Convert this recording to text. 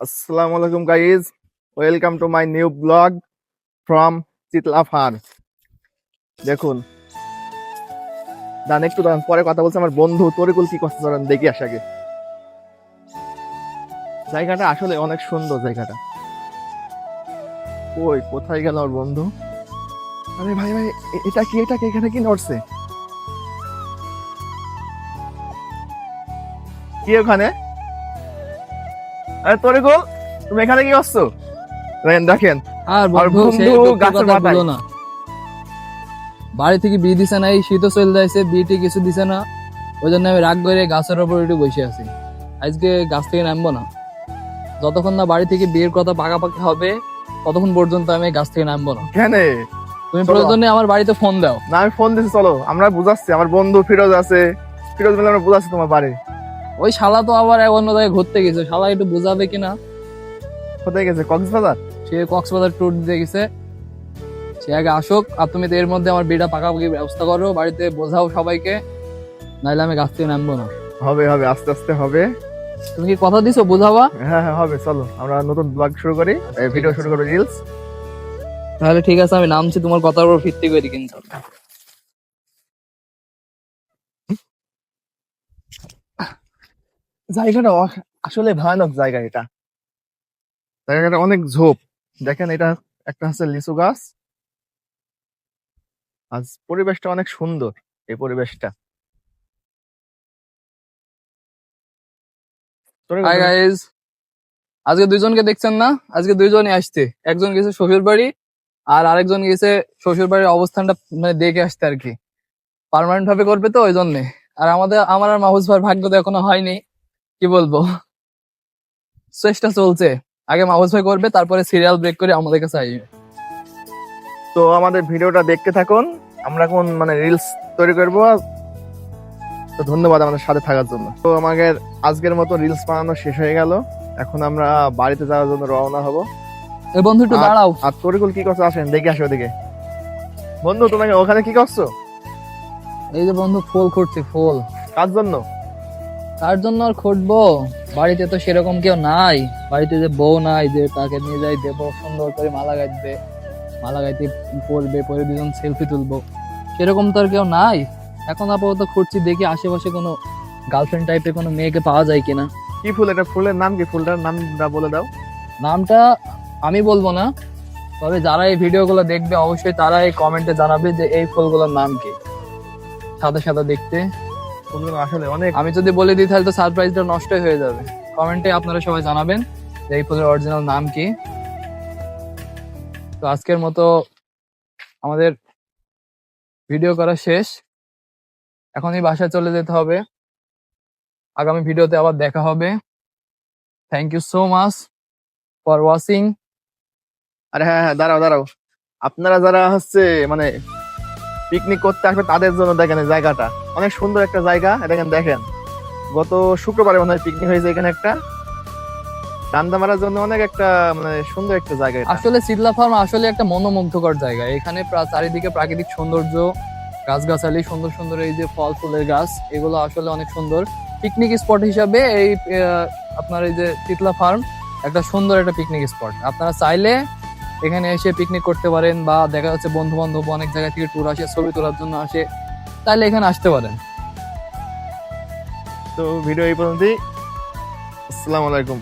আসসালামু আলাইকুম guys welcome to my new blog from Chitla farm দেখুন। দান একটু দাঁড়ান, পরে কথা বলছে আমার বন্ধু তরিকুল কি করতে চলেন দেখি আসাকে জায়গাটা আসলে অনেক সুন্দর জায়গাটা। ওই, কোথায় গেল আমার বন্ধু? আরে ভাই ভাই এটা কি এটা কি, এখানে কি নড়ছে? কি ওখানে? আরে তরিকুল তুমি এখানে কি করছ? দেখেন আর বন্ধু গাছের মাথায়। না। বাড়ি থেকে বিয়ে দিছে না এই শীতও চলে যাইছে বিয়েটি কিছু দিছে না। ওই জন্য আমি রাগ করে গাছের উপর একটু বসে আছি। আজকে গাছ থেকে নামবো না। যতক্ষণ না বাড়ি থেকে বিয়ের কথা পাকাপাকি হবে ততক্ষণ পর্যন্ত আমি গাছ থেকে নামবো না। কেন তুমি। প্রয়োজনে আমার বাড়িতে ফোন দাও। না আমি ফোন দিছি চলো। আমরা বুঝাচ্ছি আমার বন্ধু ফিরোজ আছে। ফিরোজ মিলে আমরা বুঝাচ্ছি তোমার বাড়ি। ওই শালা তো আবার এক অন্য জায়গায় ঘুরতে গেছে। শালা একটু বোঝাবে কিনা? কোথায় গেছে? কক্সবাজার? সে কক্সবাজার ট্যুর দিতে গেছে। সে আগে আসুক আর তুমি তো এর মধ্যে আমার বিয়েটা পাকাপাকি ব্যবস্থা করো বাড়িতে বোঝাও সবাইকে। নাইলে আমি গাছ থেকে নামবো না। হবে হবে আস্তে আস্তে হবে। তুমি কি কথা দিছো? বোঝাবা? হ্যাঁ হ্যাঁ হবে চলো। আমরা নতুন ব্লগ শুরু করি ভিডিও শুরু করি রিলস তাহলে ঠিক আছে আমি নামছি তোমার কথার উপর ভিত্তি করে কিন্তু জায়গাটা আসলে ভয়ানক জায়গা এটা। জায়গাটা অনেক ঝোপ। দেখেন এটা একটা হচ্ছে লিচু গাছ। আজ পরিবেশটা অনেক সুন্দর এই পরিবেশটা। হাই গাইস আজকে দুইজনকে দেখছেন না? আজকে দুইজনই আসছে। একজন গেছে শ্বশুর বাড়ি আর আরেকজন গেছে শ্বশুর বাড়ির অবস্থানটা মানে দেখে আসতে আর কি। পার্মানেন্ট ভাবে করবে তো ওই জন্যে আর আমাদের আমার আর মাহুজ ভাইয়ের ভাগ্য তো এখনও হয়নি। কি বলব? চেষ্টা চলছে। আগে মাহুজ ভাই করবে তারপরে সিরিয়াল ব্রেক করে আমাদের কাছে আসবে। তো আমাদের ভিডিওটা দেখতে থাকুন। আমরা কোন মানে রিলস তৈরি করব। তো ধন্যবাদ আমাদের সাথে থাকার জন্য। তো আমাদের আজকের মতো রিলস বানানো শেষ হয়ে গেল। এখন আমরা বাড়িতে যাওয়ার জন্য রওনা হব। এই বন্ধু একটু দাঁড়াও। আর তরিকুল কি করছ আসেন দেখে আসো ওদিকে। বন্ধু তোমাকে ওখানে কি করছ? এই যে বন্ধু ফুল খুঁটছি ফুল। কার জন্য? তার জন্য আর খুঁটবো? বাড়িতে তো সেরকম কেউ নাই। বাড়িতে যে বউ নাই যে তাকে নিয়ে যাই দেবো সুন্দর করে মালা গাইতে মালা গাইতে পরবে পরে দুজন সেলফি তুলবো। সেরকম তো আর কেউ নাই। এখন আপাতত খুঁজছি দেখি আশেপাশে কোনো গার্লফ্রেন্ড টাইপের কোনো মেয়েকে পাওয়া যায় কিনা। কি ফুল এটা? ফুলের নাম কি? ফুলটার নামটা বলে দাও। নামটা আমি বলব না তবে যারা এই ভিডিওগুলো দেখবে অবশ্যই তারা এই কমেন্টে জানাবে যে এই ফুলগুলোর নাম কি। সাদা সাদা দেখতে। ফুলগুলো আসলে অনেক আমি যদি বলে দিই তাহলে তো সারপ্রাইজটা নষ্টই হয়ে যাবে। কমেন্টে আপনারা সবাই জানাবেন যে এই ফুলের অরিজিনাল নাম কি। তো আজকের মতো আমাদের ভিডিও করা শেষ। এখনই বাসায় চলে যেতে হবে। আগামী ভিডিওতে আবার দেখা হবে। Thank you so much for watching আরে হ্যাঁ হ্যাঁ দাঁড়াও দাঁড়াও। আপনারা যারা হচ্ছে মানে পিকনিক করতে আসবে তাদের জন্য দেখেন জায়গাটা। অনেক সুন্দর একটা জায়গা। দেখেন দেখেন। গত শুক্রবারে মনে হয় পিকনিক হয়েছে এখানে একটা। রান্না মারার জন্য অনেক একটা মানে সুন্দর একটা জায়গা আসলে সিদলা ফার্ম আসলে একটা মনোমুগ্ধকর জায়গা। এখানে প্রা- চারিদিকে প্রাকৃতিক সৌন্দর্য, গাছগাছালি, সুন্দর সুন্দর এই যে ফল ফুলের গাছ, এগুলো আসলে অনেক সুন্দর। পিকনিক স্পট হিসাবে এই আপনার এই যে তিতলা ফার্ম একটা সুন্দর একটা পিকনিক স্পট আপনারা চাইলে এখানে এসে পিকনিক করতে পারেন বা দেখা যাচ্ছে বন্ধু বান্ধব অনেক জায়গা থেকে ট্যুর আসে, ছবি তোলার জন্য আসে। তাইলে এখানে আসতে পারেন। তো ভিডিও এই পর্যন্তই। আসসালামু আলাইকুম।